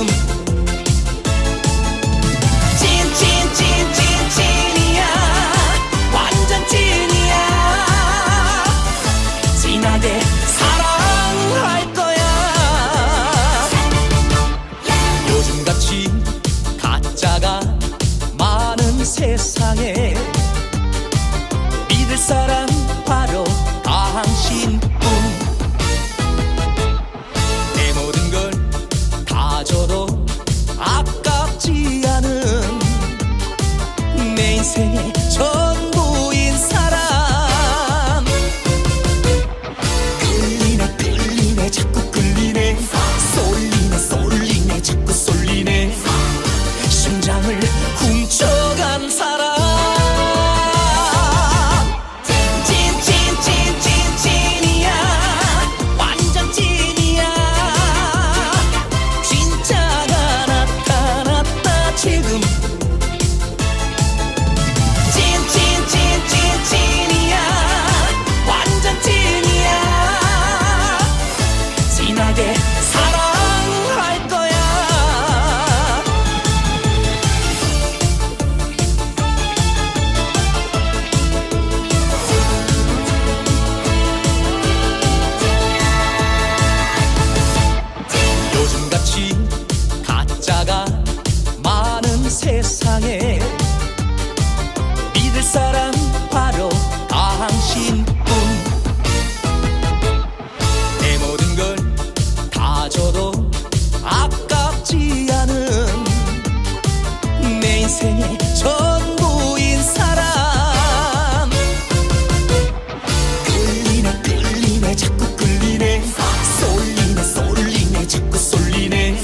지금. 찐 찐 찐 찐 찐이야. 완전 찐이야. 진하게 사랑할 거야. 요즘같이 가짜가 많은 세상에 믿을 사람 사랑할 거야. 요즘같이 가짜가 많은 세상에 믿을 사람 인생의 전부인 사람. 끌리네 끌리네 자꾸 끌리네. 쏠리네 쏠리네 자꾸 쏠리네.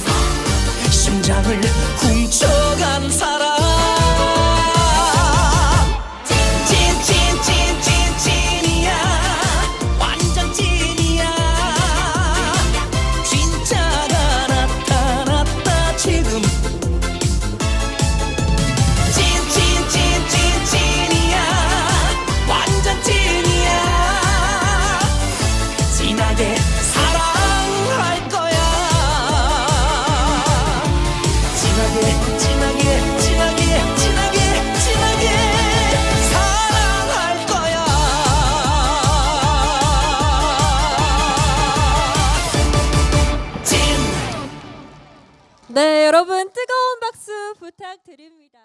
심장을 훔쳐간 사람 네, 여러분 뜨거운 박수 부탁드립니다.